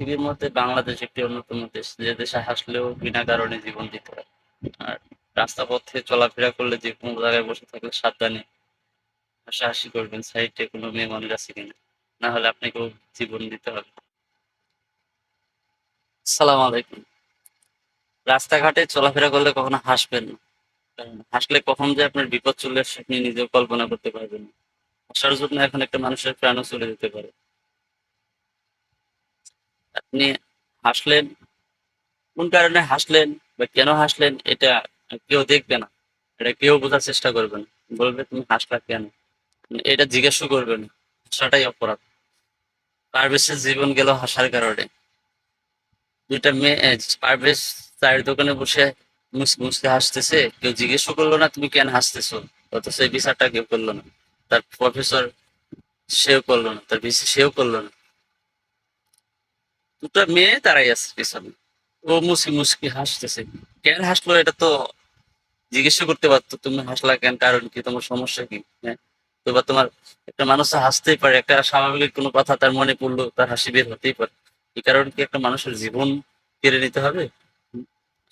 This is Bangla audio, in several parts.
পৃথিবীর মধ্যে বাংলাদেশ একটি অন্যতম দেশ, যে দেশে হাসলেও বিনা কারণে জীবন দিতে হয় আর রাস্তা পথে চলাফেরা করলে যে কোনো জায়গায় বসে থাকলে সাবধানে হাসাহাসি করবেন, সাইডে কোনো মেয়ে মানুষ আছে কিনা? না হলে আপনাকেও জীবন দিতে হবে। সালাম আলাইকুম। রাস্তাঘাটে চলাফেরা করলে কখনো হাসবেন না। কারণ হাসলে কখন যে আপনার বিপদ চলে আসে, আপনি নিজেও কল্পনা করতে পারবেন না। হাসার জন্য এখন একটা মানুষের প্রাণও চলে যেতে পারে। আপনি হাসলেন, কোন কারণে হাসলেন বা কেন হাসলেন, এটা কেউ দেখবে না। এটা কেউ বোঝার চেষ্টা করবে না। বলবে, তুমি হাসলা কেন? এটা জিজ্ঞাসা করবে না। হাসাটাই অপরাধ। পারভেজের জীবন গেল হাসার কারণে। দুইটা মেয়ে পারভেজ চায়ের দোকানে বসে মুসকে হাসতেছে। কেউ জিজ্ঞেসও করল না, তুমি কেন হাসতেছো? অথচ সেই বিচারটা কেউ করল না। তার প্রফেসর সেও করল না, তার ভিসি সেও করল না। দুটো মেয়ে তারাই আছে পিছনে। ও মুসকি মুসকি হাসতেছে। কেন হাসলো এটা তো জিজ্ঞেস করতে পারতো, তুমি হাসলা কেন? কারণ কি? তোমার সমস্যা কি? হ্যাঁ। তোমার একটা মানুষ হাসতেই পারে, একটা স্বাভাবিক কোনো কথা তার মনে পড়ল, তার হাসি বের হতেই পারে। এই কারণে কি একটা মানুষের জীবন কেড়ে নিতে হবে?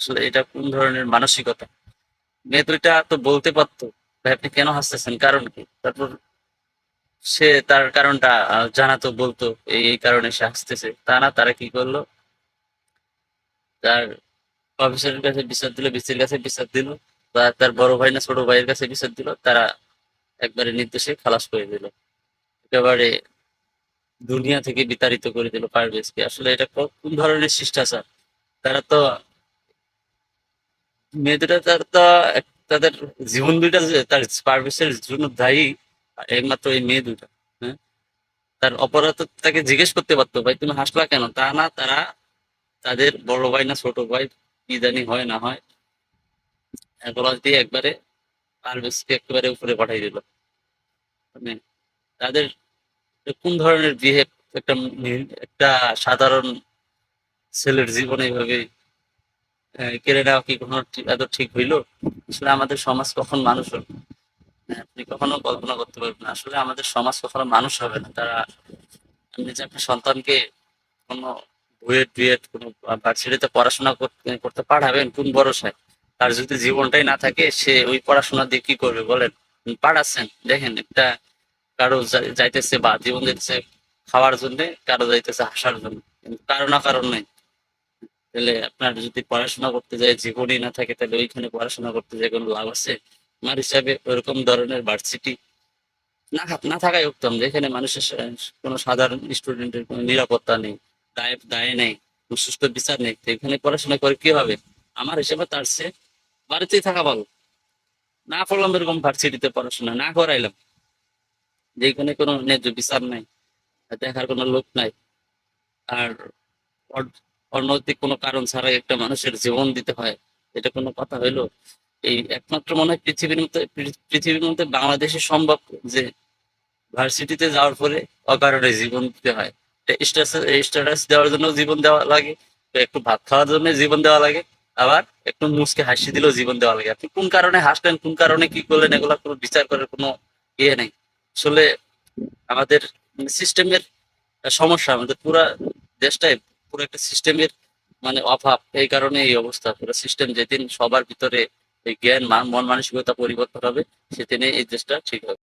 আসলে এটা কোন ধরনের মানসিকতা? মেয়ে দুইটা তো বলতে পারতো, ভাই, আপনি কেন হাসতেছেন? কারণ কি? তারপর সে তার কারণটা জানাতো বলতো, এই কারণে সে হাসতেছে। তা না, তারা কি করল? তার অফিসারের কাছে বিচার দিল বিসির কাছে বিচার দিল, বা তার বড় ভাই না ছোট ভাইয়ের কাছে বিচার দিল, তারা একবারে নির্দেশে খালাস করে দিল। একেবারে দুনিয়া থেকে বিতাড়িত করে দিল পারভেজকে। আসলে এটা কোন ধরনের শিষ্টাচার? তারা তো মেয়েদের, তার তো তাদের জীবন দুইটা তার পারভেজের জন্য দায়ী একমাত্র এই মেয়ে দুইটা হ্যাঁ? তার অপরাধ তাকে জিজ্ঞেস করতে পারতো, ভাই, তুমি হাসলা কেন? তা না, তারা তাদের বড় ভাই না ছোট ভাই, কি জানি হয় না হয় গলাস দিয়ে একবারে পারভেজকে একেবারে উপরে পাঠাই দিল। মানে তাদের কোন ধরনের বিহেভ একটা একটা সাধারণ ছেলের জীবনে এইভাবে কেড়ে নেওয়া কি কোনো এত ঠিক হইল? আসলে আমাদের সমাজ কখন মানুষ আপনি কখনো কল্পনা করতে পারবেন না। আসলে আমাদের সমাজ কখনো মানুষ হবে না। তারা আপনি যে আপনার সন্তানকে কোনো বুয়েট ডুয়েট কোনো ভার্সিটিতে পড়াশোনা করতে পাঠাবেন কোন ভরসায়? তার যদি জীবনটাই না থাকে, সে ওই পড়াশোনা দিয়ে কি করবে বলেন? পাঠাচ্ছেন। দেখেন, একটা কারও যাইতেছে বা জীবন যাইতেছে খাওয়ার জন্য, কারও যাইতেছে হাসার জন্য। কারও না কারণ নেই। তাহলে আপনার যদি পড়াশোনা করতে যায়, জীবনই না থাকে, তাহলে ওইখানে পড়াশোনা করতে যায় কোনো লাভ আছে? আমার হিসাবে ওরকম ধরনের ভার্সিটি না না থাকাই উত্তম। যেখানে মানুষের কোনো সাধারণ স্টুডেন্টের কোনো নিরাপত্তা নেই, দায় দায় নেই সুষ্ঠু বিচার নেই এখানে পড়াশোনা করে কি হবে? আমার হিসেবে তার সে বাড়িতেই থাকা ভালো। না পড়লাম এরকম ভার্সিটিতে পড়াশোনা, না করাইলাম। যেখানে কোনো ন্যায্য বিচার নাই, দেখার কোনো লোক নাই, আর অনৈতিক কোনো কারণ ছাড়াই একটা মানুষের জীবন দিতে হয়, এটা কোনো কথা হইল? এই একমাত্র মনে হয় পৃথিবীর মধ্যে পৃথিবীর মধ্যে বাংলাদেশে সম্ভব যে ভার্সিটিতে যাওয়ার পরে অকারণে জীবন দিতে হয়। স্ট্যাটাস দেওয়ার জন্য জীবন দেওয়া লাগে একটু ভাত খাওয়ার জন্য জীবন দেওয়া লাগে, আবার একটু মুসকে হাসি দিলেও জীবন দেওয়া লাগে। আপনি কোন কারণে হাসলেন, কোন কারণে কি করলেন, এগুলো কোনো বিচার করার কোনো ইয়ে নেই। আসলে আমাদের সিস্টেমের সমস্যা, আমাদের পুরা দেশটাই পুরো একটা সিস্টেমের মানে অভাব, এই কারণে এই অবস্থা। পুরো সিস্টেম যেদিন সবার ভিতরে এই জ্ঞান মান- মন মানসিকতা পরিবর্তন হবে সেদিনে এই দেশটা ঠিক হবে।